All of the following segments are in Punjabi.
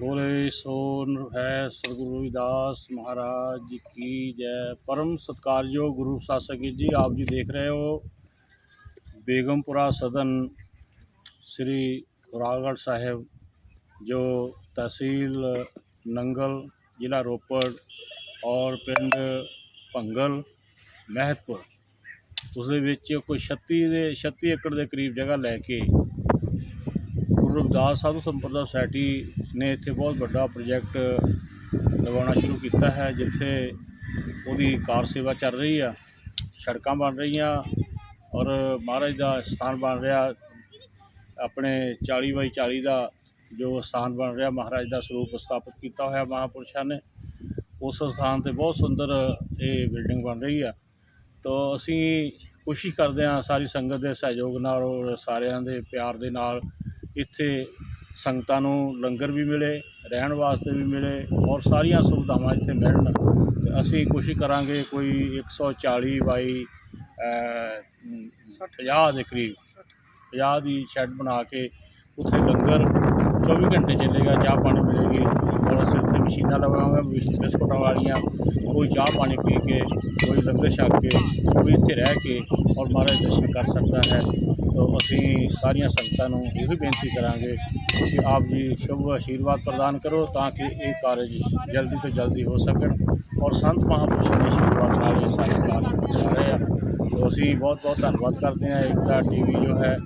ਬੋਲੇ ਸੋ ਨਿਰਭੈ ਸਤਿਗੁਰੂ ਰਵਿਦਾਸ ਮਹਾਰਾਜ ਜੀ ਕੀ ਜੈ। ਪਰਮ ਸਤਕਾਰਯੋਗ ਗੁਰੂ ਸ਼ਾਸਕ ਜੀ, ਆਪ ਜੀ ਦੇਖ ਰਹੇ ਹੋ ਬੇਗਮਪੁਰਾ ਸਦਨ ਸ੍ਰੀ ਰਾਗੜ ਸਾਹਿਬ, ਜੋ ਤਹਿਸੀਲ ਨੰਗਲ, ਜ਼ਿਲ੍ਹਾ ਰੋਪੜ ਔਰ ਪਿੰਡ ਭੰਗਲ, ਮਹਿਤਪੁਰ। ਉਸ ਦੇ ਵਿੱਚ ਕੋਈ 36 ਦੇ 36 ਏਕੜ ਦੇ ਕਰੀਬ ਜਗ੍ਹਾ ਲੈ ਕੇ ਗੁਰੂ ਰਵਿਦਾਸ ਸਾਧੂ ਸੰਪਰਦਾ ਸੋਸਾਇਟੀ ਨੇ ਇੱਥੇ ਬਹੁਤ ਵੱਡਾ ਪ੍ਰੋਜੈਕਟ ਲਗਾਉਣਾ ਸ਼ੁਰੂ ਕੀਤਾ ਹੈ, ਜਿੱਥੇ ਉਹਦੀ ਕਾਰ ਸੇਵਾ ਚੱਲ ਰਹੀ ਆ, ਸੜਕਾਂ ਬਣ ਰਹੀਆਂ ਔਰ ਮਹਾਰਾਜ ਦਾ ਸਥਾਨ ਬਣ ਰਿਹਾ। ਆਪਣੇ 40 ਬਾਈ 40 ਦਾ ਜੋ ਸਥਾਨ ਬਣ ਰਿਹਾ, ਮਹਾਰਾਜ ਦਾ ਸਰੂਪ ਸਥਾਪਿਤ ਕੀਤਾ ਹੋਇਆ ਮਹਾਪੁਰਸ਼ਾਂ ਨੇ। ਉਸ ਸਥਾਨ ਤੇ ਬਹੁਤ ਸੁੰਦਰ ਇਹ ਬਿਲਡਿੰਗ ਬਣ ਰਹੀ ਆ। ਤੋ ਅਸੀਂ ਕੋਸ਼ਿਸ਼ ਕਰਦੇ ਹਾਂ ਸਾਰੀ ਸੰਗਤ ਦੇ ਸਹਿਯੋਗ ਨਾਲ ਔਰ ਸਾਰਿਆਂ ਦੇ ਪਿਆਰ ਦੇ ਨਾਲ ਇੱਥੇ ਸੰਗਤਾਂ ਨੂੰ ਲੰਗਰ ਵੀ ਮਿਲੇ ਰਹਿਣ ਵਾਸਤੇ ਵੀ ਮਿਲੇ ਔਰ ਸਾਰੀਆਂ ਸੁਵਿਧਾਵਾਂ ਇੱਥੇ ਮਿਲਣ। ਤੇ ਅਸੀਂ ਕੋਸ਼ਿਸ਼ ਕਰਾਂਗੇ ਕੋਈ 140 ਬਾਈ ਅ, 50 ਦੇ ਕਰੀਬ 50 ਦੀ ਸ਼ੈੱਡ ਬਣਾ ਕੇ ਉੱਥੇ ਲੰਗਰ 24 ਘੰਟੇ ਚੱਲੇਗਾ ਚਾਹ ਪਾਣੀ ਮਿਲੇਗੀ। ਔਰ ਅਸੀਂ ਉੱਥੇ ਮਸ਼ੀਨਾਂ ਲਗਾਵਾਂਗੇ ਬਿਸ- ਬਿਸਕੁਟਾਂ ਵਾਲੀਆਂ ਕੋਈ ਚਾਹ ਪਾਣੀ ਪੀ ਕੇ ਕੋਈ ਲੰਗਰ ਛਕ ਕੇ ਕੋਈ ਇੱਥੇ ਰਹਿ ਕੇ ਔਰ ਮਹਾਰਾਜ ਦਰਸ਼ਨ ਕਰ ਸਕਦਾ ਹੈ। ਅਸੀਂ ਸਾਰੀਆਂ ਸੰਗਤਾਂ ਨੂੰ ਇਹ ਵੀ ਬੇਨਤੀ ਕਰਾਂਗੇ ਕਿ ਆਪ ਜੀ ਸ਼ੁਭ ਆਸ਼ੀਰਵਾਦ ਪ੍ਰਦਾਨ ਕਰੋ ਤਾਂ ਕਿ ਇਹ ਕਾਰਜ ਜਲਦੀ ਤੋਂ ਜਲਦੀ ਹੋ ਸਕਣ ਔਰ ਸੰਤ ਮਹਾਂਪੁਰਸ਼ਾਂ ਦੇ ਆਸ਼ੀਰਵਾਦ ਨਾਲ ਇਹ ਸਾਰੇ ਕਾਰਜ ਹੋ ਰਹੇ ਆ। ਤੋ ਅਸੀਂ ਬਹੁਤ ਬਹੁਤ ਧੰਨਵਾਦ ਕਰਦੇ ਹਾਂ ਏਕਤਾ ਟੀਵੀ ਜੋ ਹੈ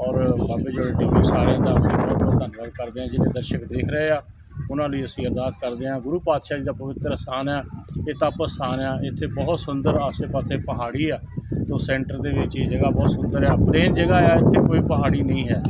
ਔਰ ਬਾਬੇ ਜੋੜੇ ਟੀਵੀ ਸਾਰਿਆਂ ਦਾ ਅਸੀਂ ਬਹੁਤ ਬਹੁਤ ਧੰਨਵਾਦ ਕਰਦੇ ਹਾਂ ਜਿਹੜੇ ਦਰਸ਼ਕ ਦੇਖ ਰਹੇ ਆ। ਉਹਨਾਂ ਲਈ ਅਸੀਂ ਅਰਦਾਸ ਕਰਦੇ ਹਾਂ, ਗੁਰੂ ਪਾਤਸ਼ਾਹ ਜੀ ਦਾ ਪਵਿੱਤਰ ਸਥਾਨ ਆ ਇਹ ਤਪ ਸਥਾਨ ਆ ਇੱਥੇ ਬਹੁਤ ਸੁੰਦਰ ਆਸੇ-ਪਾਸੇ ਪਹਾੜੀ ਆ, ਤੋ ਸੈਂਟਰ ਦੇ ਵਿੱਚ ਇਹ ਜਗ੍ਹਾ ਬਹੁਤ ਸੁੰਦਰ ਆ ਪਲੇਨ ਜਗ੍ਹਾ ਆ, ਇੱਥੇ ਕੋਈ ਪਹਾੜੀ ਨਹੀਂ ਹੈ,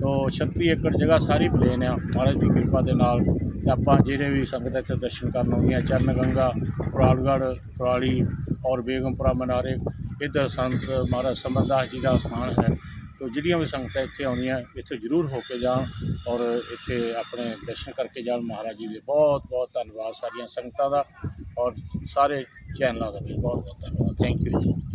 ਤੋ 36 ਏਕੜ ਜਗ੍ਹਾ ਸਾਰੀ ਪਲੇਨ ਆ, ਮਹਾਰਾਜ ਦੀ ਕਿਰਪਾ ਦੇ ਨਾਲ ਤੇ ਆਪਾਂ ਜਿਹੜੇ ਵੀ ਸੰਗਤ ਇੱਥੇ ਦਰਸ਼ਨ ਕਰਨ ਆਉਂਦੀਆਂ ਚਰਨ ਗੰਗਾ ਫਰਾਲਗੜ੍ਹ ਫਰਾਲੀ ਔਰ ਬੇਗਮਪੁਰਾ ਮਨਾਰੇ ਇੱਧਰ ਸੰਤ ਮਹਾਰਾਜ ਸਮਰਦਾਸ ਜੀ ਦਾ ਸਥਾਨ ਹੈ ਤੋ ਜਿਹੜੀਆਂ ਵੀ ਸੰਗਤਾਂ ਇੱਥੇ ਆਉਂਦੀਆਂ, ਇੱਥੇ ਜ਼ਰੂਰ ਹੋ ਕੇ ਜਾਣ ਔਰ ਇੱਥੇ ਆਪਣੇ ਦਰਸ਼ਨ ਕਰਕੇ ਜਾਣ। ਮਹਾਰਾਜ ਜੀ ਦੇ ਬਹੁਤ ਬਹੁਤ ਧੰਨਵਾਦ ਸਾਰੀਆਂ ਸੰਗਤਾਂ ਦਾ ਔਰ ਸਾਰੇ ਚੈਨਲਾਂ ਦਾ ਵੀ ਬਹੁਤ ਬਹੁਤ ਧੰਨਵਾਦ। ਥੈਂਕ ਯੂ ਜੀ।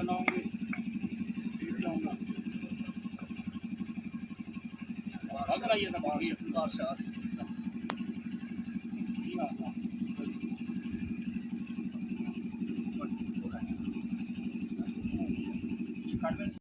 ਚਲਾਉਂਗੇ ਚਲਾਉਂਗਾ ਅਗਰ ਆਈਏ ਤਾਂ ਬਾਹਰ ਹੀ